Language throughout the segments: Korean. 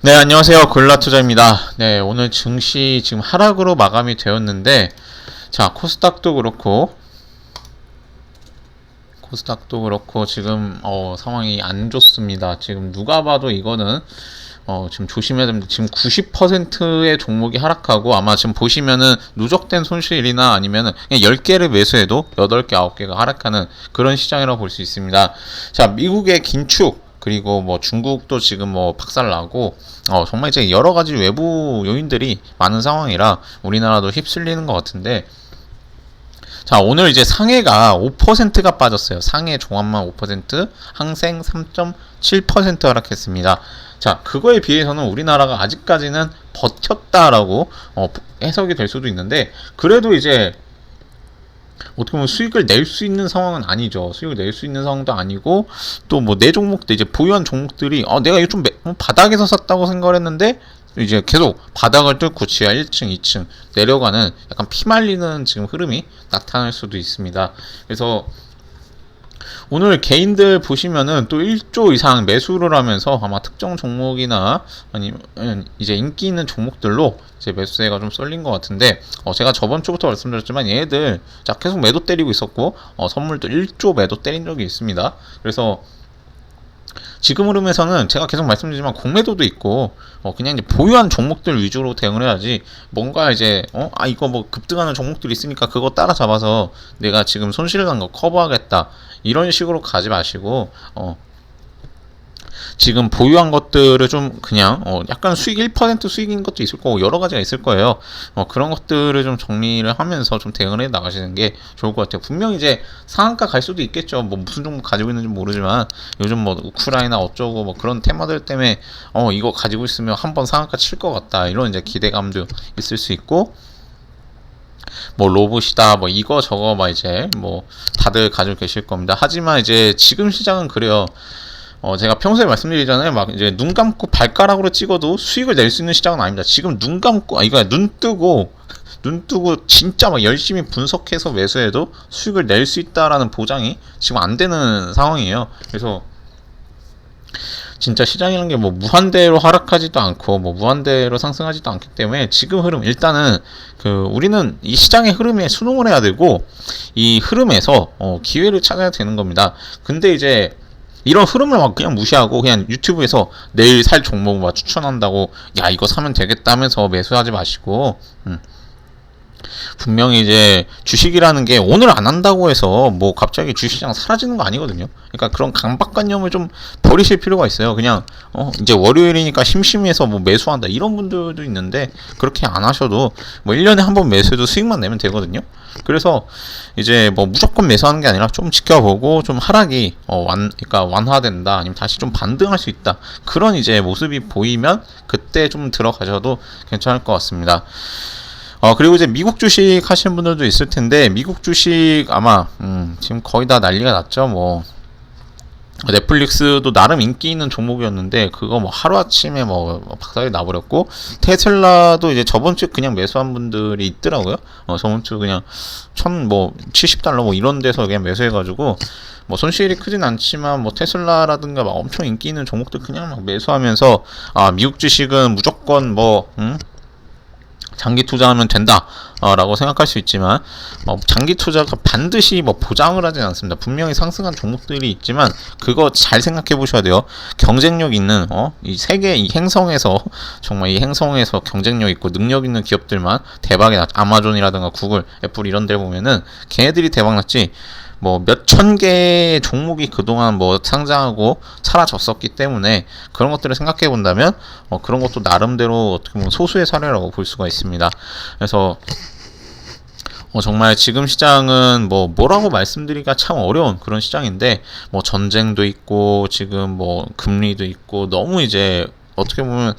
네, 안녕하세요. 골라투자입니다. 네, 오늘 증시 지금 하락으로 마감이 되었는데, 자, 코스닥도 그렇고, 코스닥도 그렇고, 지금, 어, 상황이 안 좋습니다. 지금 누가 봐도 이거는, 어, 지금 조심해야 됩니다. 지금 90%의 종목이 하락하고, 아마 지금 보시면은 누적된 손실이나 아니면은 그냥 10개를 매수해도 8개, 9개가 하락하는 그런 시장이라고 볼 수 있습니다. 자, 미국의 긴축, 그리고 뭐 중국도 지금 뭐 박살나고 어 정말 이제 여러 가지 외부 요인들이 많은 상황이라 우리나라도 휩쓸리는 것 같은데 자 오늘 이제 상해가 5%가 빠졌어요. 상해 종합만 5% 항생 3.7% 하락했습니다. 자 그거에 비해서는 우리나라가 아직까지는 버텼다라고 어, 해석이 될 수도 있는데 그래도 이제 어떻게 보면 수익을 낼 수 있는 상황은 아니죠. 수익을 낼 수 있는 상황도 아니고 또 뭐 내 종목도 이제 보유한 종목들이 어 내가 이거 좀 매, 어, 바닥에서 샀다고 생각을 했는데 이제 계속 바닥을 뚫고 지하 1층, 2층 내려가는 약간 피말리는 지금 흐름이 나타날 수도 있습니다. 그래서 오늘 개인들 보시면은 또 1조 이상 매수를 하면서 아마 특정 종목이나 아니면 이제 인기 있는 종목들로 이제 매수세가 좀 쏠린 것 같은데 어 제가 저번 주부터 말씀드렸지만 얘들 자 계속 매도 때리고 있었고 어 선물도 1조 매도 때린 적이 있습니다. 그래서 지금 흐름에서는 제가 계속 말씀드리지만 공매도도 있고 어 그냥 이제 보유한 종목들 위주로 대응을 해야지 뭔가 이제 어 아 이거 뭐 급등하는 종목들이 있으니까 그거 따라잡아서 내가 지금 손실 난 거 커버하겠다. 이런 식으로 가지 마시고 어 지금 보유한 것들을 좀 그냥 어 약간 수익 1% 수익인 것도 있을 거고 여러 가지가 있을 거예요. 어 그런 것들을 좀 정리를 하면서 좀 대응을 해 나가시는 게 좋을 것 같아요. 분명 이제 상한가 갈 수도 있겠죠. 뭐 무슨 종목 가지고 있는지 모르지만 요즘 뭐 우크라이나 어쩌고 뭐 그런 테마들 때문에 어 이거 가지고 있으면 한번 상한가 칠 것 같다 이런 이제 기대감도 있을 수 있고 뭐 로봇이다 뭐 이거 저거 막 이제 뭐 다들 가지고 계실 겁니다. 하지만 이제 지금 시장은 그래요. 어, 제가 평소에 말씀드리잖아요. 막 이제 눈 감고 발가락으로 찍어도 수익을 낼 수 있는 시장은 아닙니다. 지금 눈 감고, 아, 이거 눈 뜨고, 눈 뜨고 진짜 막 열심히 분석해서 매수해도 수익을 낼 수 있다라는 보장이 지금 안 되는 상황이에요. 그래서 진짜 시장이라는 게 뭐 무한대로 하락하지도 않고 뭐 무한대로 상승하지도 않기 때문에 지금 흐름 일단은 그 우리는 이 시장의 흐름에 순응을 해야 되고 이 흐름에서 어 기회를 찾아야 되는 겁니다. 근데 이제 이런 흐름을 막 그냥 무시하고 그냥 유튜브에서 내일 살 종목 막 추천한다고 야 이거 사면 되겠다면서 매수하지 마시고 음. 분명히 이제 주식이라는 게 오늘 안 한다고 해서 뭐 갑자기 주식시장 사라지는 거 아니거든요. 그러니까 그런 강박관념을 좀 버리실 필요가 있어요. 그냥 어 이제 월요일이니까 심심해서 뭐 매수한다 이런 분들도 있는데 그렇게 안 하셔도 뭐 1년에 한 번 매수해도 수익만 내면 되거든요. 그래서 이제 뭐 무조건 매수하는 게 아니라 좀 지켜보고 좀 하락이 어 완, 그러니까 완화된다 아니면 다시 좀 반등할 수 있다 그런 이제 모습이 보이면 그때 좀 들어가셔도 괜찮을 것 같습니다. 어 그리고 이제 미국 주식 하시는 분들도 있을 텐데 미국 주식 아마 음, 지금 거의 다 난리가 났죠 뭐 넷플릭스도 나름 인기 있는 종목이었는데 그거 뭐 하루 아침에 뭐 박살이 나버렸고 테슬라도 이제 저번 주 그냥 매수한 분들이 있더라고요. 어 저번 주 그냥 천 뭐 70달러 뭐 이런 데서 그냥 매수해가지고 뭐 손실이 크진 않지만 뭐 테슬라라든가 막 엄청 인기 있는 종목들 그냥 막 매수하면서 아 미국 주식은 무조건 뭐 음? 장기 투자하면 된다. 어, 라고 생각할 수 있지만 어, 장기 투자가 반드시 뭐 보장을 하진 않습니다. 분명히 상승한 종목들이 있지만 그거 잘 생각해 보셔야 돼요. 경쟁력 있는 어, 이 세계 이 행성에서 정말 이 행성에서 경쟁력 있고 능력 있는 기업들만 대박이 났. 아마존이라든가 구글, 애플 이런 데 보면은 걔네들이 대박 났지. 뭐 몇 천 개의 종목이 그동안 뭐 상장하고 사라졌었기 때문에 그런 것들을 생각해 본다면 어 그런 것도 나름대로 어떻게 보면 소수의 사례라고 볼 수가 있습니다. 그래서 어, 정말 지금 시장은 뭐 뭐라고 말씀드리기가 참 어려운 그런 시장인데 뭐 전쟁도 있고 지금 뭐 금리도 있고 너무 이제 어떻게 보면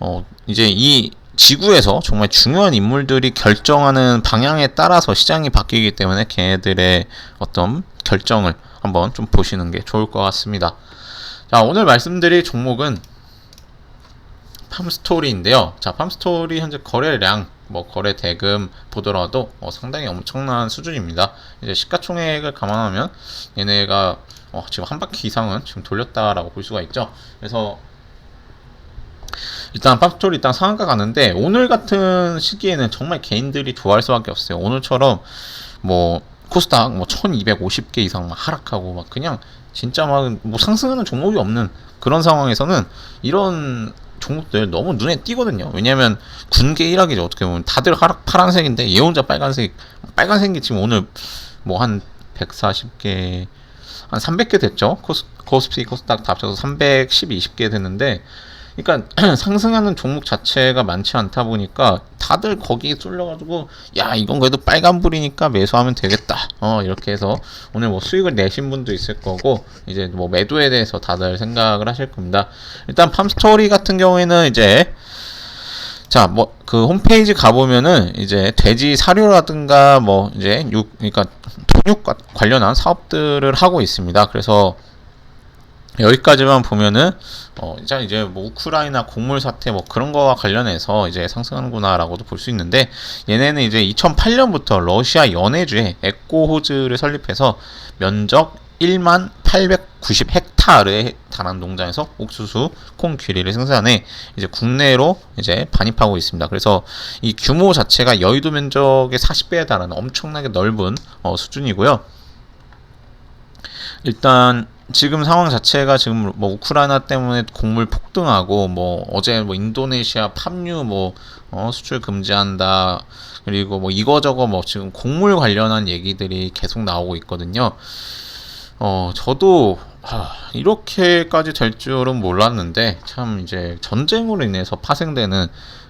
어 이제 이 지구에서 정말 중요한 인물들이 결정하는 방향에 따라서 시장이 바뀌기 때문에 걔네들의 어떤 결정을 한번 좀 보시는 게 좋을 것 같습니다. 자, 오늘 말씀드릴 종목은 팜스토리인데요. 자, 팜스토리 현재 거래량, 뭐 거래 대금 보더라도 어, 상당히 엄청난 수준입니다. 이제 시가총액을 감안하면 얘네가 어, 지금 한 바퀴 이상은 지금 돌렸다라고 볼 수가 있죠. 그래서 일단 팝스토리 일단 상한가 가는데 오늘 같은 시기에는 정말 개인들이 좋아할 수밖에 없어요. 오늘처럼 뭐 코스닥 뭐 1250개 이상 막 하락하고 막 그냥 진짜 막 뭐 상승하는 종목이 없는 그런 상황에서는 이런 종목들 너무 눈에 띄거든요. 왜냐면 군계 1학이죠. 어떻게 보면 다들 하락 파란색인데 얘 혼자 빨간색 빨간색이 지금 오늘 뭐 한 140개 한 300개 됐죠. 코스, 코스피 코스닥 다 합쳐서 310, 20개 됐는데 그러니까 상승하는 종목 자체가 많지 않다 보니까 다들 거기에 쏠려가지고 야 이건 그래도 빨간불이니까 매수하면 되겠다 어 이렇게 해서 오늘 뭐 수익을 내신 분도 있을 거고 이제 뭐 매도에 대해서 다들 생각을 하실 겁니다 일단 팜스토리 같은 경우에는 이제 자, 뭐, 그 홈페이지 가보면은 이제 돼지 사료라든가 뭐 이제 육, 그러니까 통육과 관련한 사업들을 하고 있습니다. 그래서 여기까지만 보면은 어 이제 이제 뭐 우크라이나 곡물 사태 뭐 그런 거와 관련해서 이제 상승하는구나라고도 볼 수 있는데 얘네는 이제 2008년부터 러시아 연해주에 에코호즈를 설립해서 면적 1만 890 헥타르에 달한 농장에서 옥수수, 콩, 귀리를 생산해 이제 국내로 이제 반입하고 있습니다. 그래서 이 규모 자체가 여의도 면적의 40배에 달하는 엄청나게 넓은 어, 수준이고요. 일단 지금 상황 자체가 지금 뭐 우크라이나 때문에 곡물 폭등하고 뭐 어제 뭐 인도네시아 팜유 뭐 어, 수출 금지한다 그리고 뭐 이거저거 뭐 지금 곡물 관련한 얘기들이 계속 나오고 있거든요. 어 저도 하, 이렇게까지 될 줄은 몰랐는데 참 이제 전쟁으로 인해서 파생되는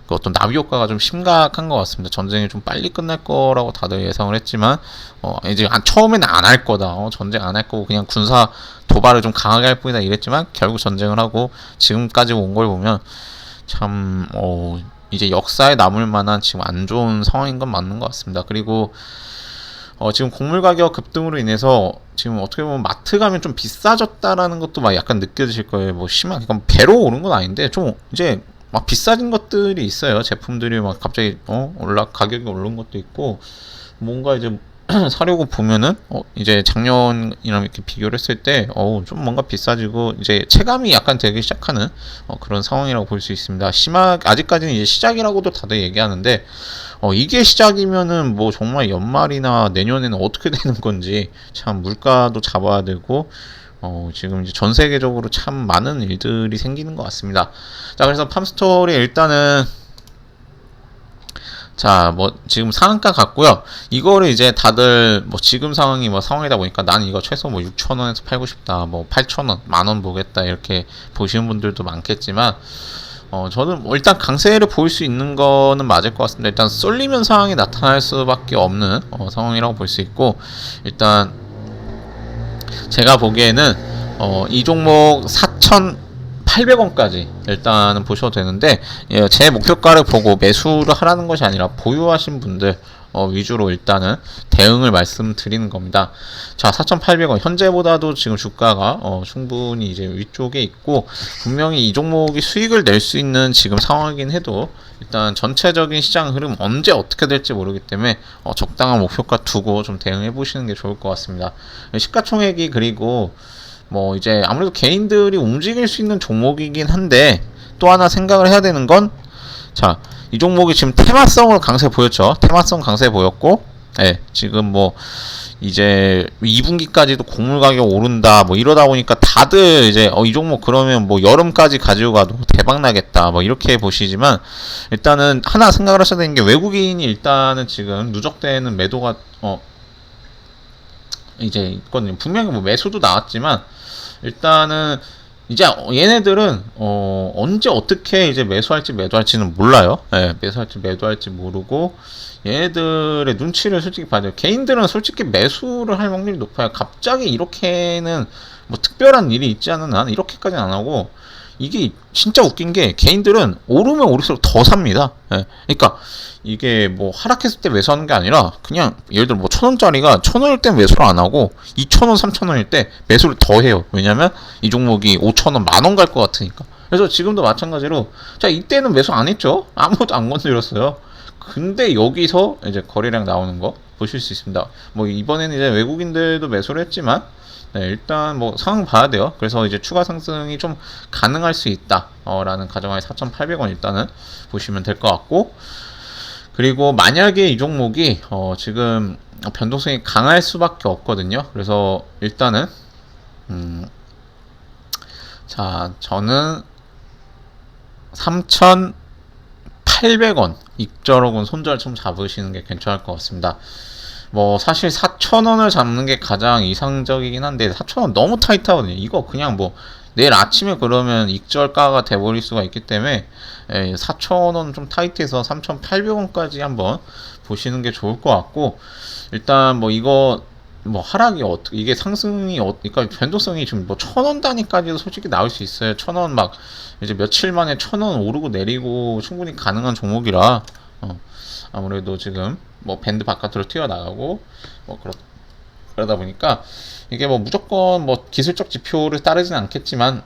그 어떤 나비 효과가 좀 심각한 것 같습니다. 전쟁이 좀 빨리 끝날 거라고 다들 예상을 했지만 어 이제 처음에는 안 할 거다. 어, 전쟁 안 할 거고 그냥 군사 도발을 좀 강하게 할 뿐이다 이랬지만 결국 전쟁을 하고 지금까지 온 걸 보면 참 어, 이제 역사에 남을 만한 지금 안 좋은 상황인 건 맞는 것 같습니다. 그리고 어, 지금 곡물 가격 급등으로 인해서 지금 어떻게 보면 마트 가면 좀 비싸졌다라는 것도 막 약간 느껴지실 거예요. 뭐 심한, 그러 배로 오른 건 아닌데 좀 이제 막 비싸진 것들이 있어요. 제품들이 막 갑자기 어 올라 가격이 오른 것도 있고 뭔가 이제 사려고 보면은 어 이제 작년이랑 이렇게 비교를 했을 때 어우 좀 뭔가 비싸지고 이제 체감이 약간 되기 시작하는 어 그런 상황이라고 볼 수 있습니다. 심하 아직까지는 이제 시작이라고도 다들 얘기하는데 어 이게 시작이면은 뭐 정말 연말이나 내년에는 어떻게 되는 건지 참 물가도 잡아야 되고 어, 지금 이제 전 세계적으로 참 많은 일들이 생기는 것 같습니다. 자, 그래서 팜스토리 일단은 자, 뭐 지금 상한가 같고요. 이거를 이제 다들 뭐 지금 상황이 뭐 상황이다 보니까 나는 이거 최소 뭐 6천 원에서 팔고 싶다, 뭐 8천 원, 만 원 보겠다 이렇게 보시는 분들도 많겠지만. 어, 저는 뭐 일단 강세를 보일 수 있는 거는 맞을 것 같습니다. 일단 쏠리면 상황이 나타날 수밖에 없는 어, 상황이라고 볼 수 있고, 일단 제가 보기에는 어, 이 종목 4,800원까지 일단은 보셔도 되는데 예, 제 목표가를 보고 매수를 하라는 것이 아니라 보유하신 분들 어, 위주로 일단은 대응을 말씀드리는 겁니다. 자, 4,800원 현재보다도 지금 주가가 어, 충분히 이제 위쪽에 있고 분명히 이 종목이 수익을 낼 수 있는 지금 상황이긴 해도 일단 전체적인 시장 흐름 언제 어떻게 될지 모르기 때문에 어, 적당한 목표가 두고 좀 대응해 보시는 게 좋을 것 같습니다. 시가총액이 그리고 뭐 이제 아무래도 개인들이 움직일 수 있는 종목이긴 한데 또 하나 생각을 해야 되는 건 자, 이 종목이 지금 테마성을 강세 보였죠. 테마성 강세 보였고, 예, 지금 뭐, 이제 2분기까지도 곡물 가격 오른다, 뭐 이러다 보니까 다들 이제, 어, 이 종목 그러면 뭐 여름까지 가지고 가도 대박 나겠다, 뭐 이렇게 보시지만, 일단은 하나 생각을 하셔야 되는 게 외국인이 일단은 지금 누적되는 매도가, 어, 이제 있거든요. 분명히 뭐 매수도 나왔지만, 일단은 이제 얘네들은 어 언제 어떻게 이제 매수할지 매도할지는 몰라요. 예, 매수할지 매도할지 모르고 얘네들의 눈치를 솔직히 봐야 돼요. 개인들은 솔직히 매수를 할 확률이 높아요. 갑자기 이렇게는 뭐 특별한 일이 있지 않은 한 이렇게까지는 안 하고 이게 진짜 웃긴 게 개인들은 오르면 오를수록 더 삽니다. 예. 그러니까 이게 뭐 하락했을 때 매수하는 게 아니라 그냥 예를 들어 뭐 천 원짜리가 천 원일 때 매수를 안 하고 이천 원, 삼천 원일 때 매수를 더 해요. 왜냐면 이 종목이 오천 원, 만 원 갈 것 같으니까. 그래서 지금도 마찬가지로 자 이때는 매수 안 했죠. 아무도 안 건드렸어요. 근데 여기서 이제 거래량 나오는 거 보실 수 있습니다. 뭐 이번에는 이제 외국인들도 매수를 했지만 네, 일단 뭐 상황 봐야 돼요. 그래서 이제 추가 상승이 좀 가능할 수 있다라는 가정하에 4,800원 일단은 보시면 될 것 같고 그리고 만약에 이 종목이 어 지금 변동성이 강할 수밖에 없거든요. 그래서 일단은 음, 자 저는 3,800원 입절하고는 손절 좀 잡으시는 게 괜찮을 것 같습니다. 뭐 사실 4,000원을 잡는 게 가장 이상적이긴 한데 4,000원 너무 타이트하거든요. 이거 그냥 뭐 내일 아침에 그러면 익절가가 돼버릴 수가 있기 때문에 예, 4,000원 좀 타이트해서 3,800원까지 한번 보시는 게 좋을 것 같고 일단 뭐 이거 뭐 하락이 어떻게 이게 상승이 어 그러니까 변동성이 지금 뭐 천 원 단위까지도 솔직히 나올 수 있어요. 천 원 막 이제 며칠 만에 천 원 오르고 내리고 충분히 가능한 종목이라 어, 아무래도 지금 뭐 밴드 바깥으로 튀어나가고 뭐 그렇 그러다 보니까 이게 뭐 무조건 뭐 기술적 지표를 따르진 않겠지만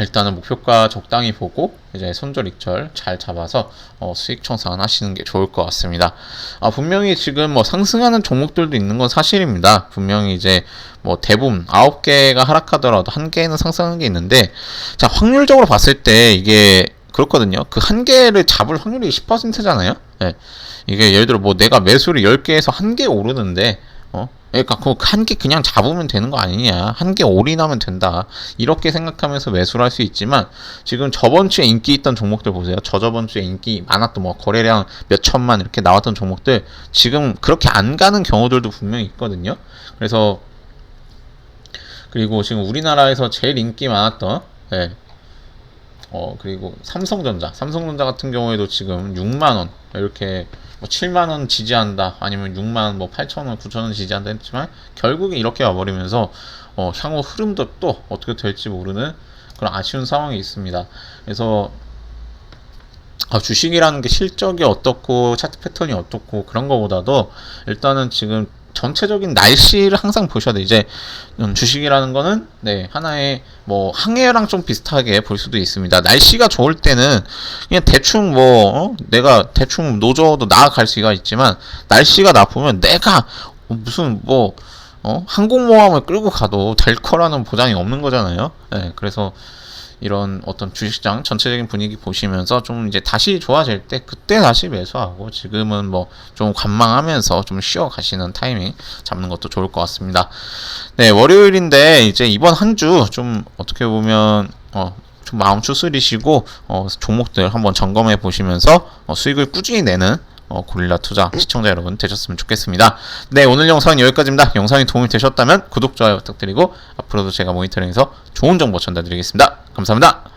일단은 목표가 적당히 보고 이제 손절 익절 잘 잡아서 어, 수익 청산 하시는 게 좋을 것 같습니다. 아, 분명히 지금 뭐 상승하는 종목들도 있는 건 사실입니다. 분명히 이제 뭐 대부분 9개가 하락하더라도 한 개는 상승하는 게 있는데 자 확률적으로 봤을 때 이게 그렇거든요. 그 한 개를 잡을 확률이 10%잖아요. 네. 이게 예를 들어 뭐 내가 매수를 10개에서 한 개 오르는데 어? 그러니까 그 한 개 그냥 잡으면 되는 거 아니냐. 한 개 올인하면 된다. 이렇게 생각하면서 매수를 할 수 있지만 지금 저번 주에 인기 있던 종목들 보세요. 저저번 주에 인기 많았던 뭐 거래량 몇 천만 이렇게 나왔던 종목들 지금 그렇게 안 가는 경우들도 분명히 있거든요. 그래서 그리고 지금 우리나라에서 제일 인기 많았던 네. 어 그리고 삼성전자. 삼성전자 같은 경우에도 지금 6만 원. 이렇게 뭐 7만 원 지지한다. 아니면 6만 원, 뭐 8천 원, 9천 원 지지한다 했지만 결국에 이렇게 와버리면서 어, 향후 흐름도 또 어떻게 될지 모르는 그런 아쉬운 상황이 있습니다. 그래서 아, 주식이라는 게 실적이 어떻고 차트 패턴이 어떻고 그런 거보다도 일단은 지금 전체적인 날씨를 항상 보셔야 돼. 이제 음, 주식이라는 거는 네 하나의 뭐 항해랑 좀 비슷하게 볼 수도 있습니다. 날씨가 좋을 때는 그냥 대충 뭐 어? 내가 대충 노져도 나아갈 수가 있지만 날씨가 나쁘면 내가 무슨 뭐 어? 항공모함을 끌고 가도 될 거라는 보장이 없는 거잖아요. 네, 그래서 이런 어떤 주식시장 전체적인 분위기 보시면서 좀 이제 다시 좋아질 때 그때 다시 매수하고 지금은 뭐 좀 관망하면서 좀 쉬어 가시는 타이밍 잡는 것도 좋을 것 같습니다. 네, 월요일인데 이제 이번 한 주 좀 어떻게 보면 어, 좀 마음 추스리시고 어, 종목들 한번 점검해 보시면서 어, 수익을 꾸준히 내는 어, 고릴라 투자 시청자 여러분 되셨으면 좋겠습니다. 네, 오늘 영상은 여기까지입니다. 영상이 도움이 되셨다면 구독, 좋아요 부탁드리고 앞으로도 제가 모니터링해서 좋은 정보 전달드리겠습니다. 감사합니다.